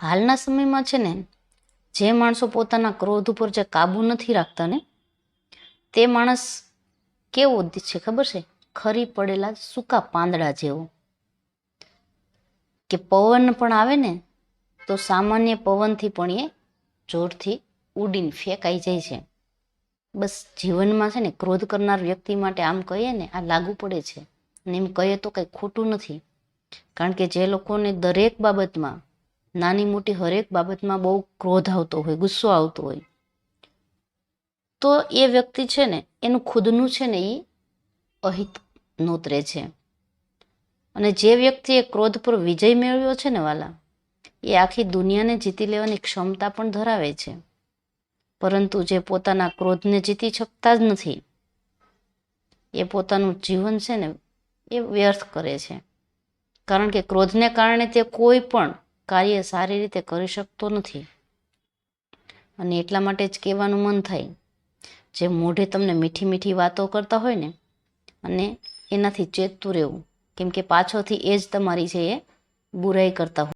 હાલના સમયમાં છે ને, જે માણસો પોતાના ક્રોધ ઉપર જે કાબુ નથી રાખતા ને, તે માણસ કેવો છે ખબર છે? ખરી પડેલા સૂકા પાંદડા જેવો. કે પવન પણ આવે ને, તો સામાન્ય પવનથી પણ એ જોરથી ઉડીને ફેંકાઈ જાય છે. બસ જીવનમાં છે ને, ક્રોધ કરનાર વ્યક્તિ માટે આમ કહીએ ને, આ લાગુ પડે છે. અને એમ કહીએ તો કંઈ ખોટું નથી. કારણ કે જે લોકોને દરેક બાબતમાં નાની મોટી હરેક બાબતમાં બહુ ક્રોધ આવતો હોય, ગુસ્સો આવતો હોય. તો એ વ્યક્તિ છે ને, એનું ખુદનું છે ને એ અહિત નોતરે છે. અને જે વ્યક્તિએ ક્રોધ પર વિજય મેળવ્યો છે ને વાલા, એ આખી દુનિયાને જીતી લેવાની ક્ષમતા પણ ધરાવે છે. પરંતુ જે પોતાના ક્રોધને જીતી શકતા જ નથી, એ પોતાનું જીવન છે ને, એ વ્યર્થ કરે છે. કારણ કે ક્રોધને કારણે તે કોઈ પણ કાર્ય સારી રીતે કરી શકતો નથી. અને એટલા માટે જ કહેવાનું મન થાય. જે મોઢે તમને મીઠી મીઠી વાતો કરતા હોય ને, અને એનાથી ચેતતું રહેવું. કેમ કે પાછળથી એ જ તમારી છે એ બુરાઈ કરતા હોય.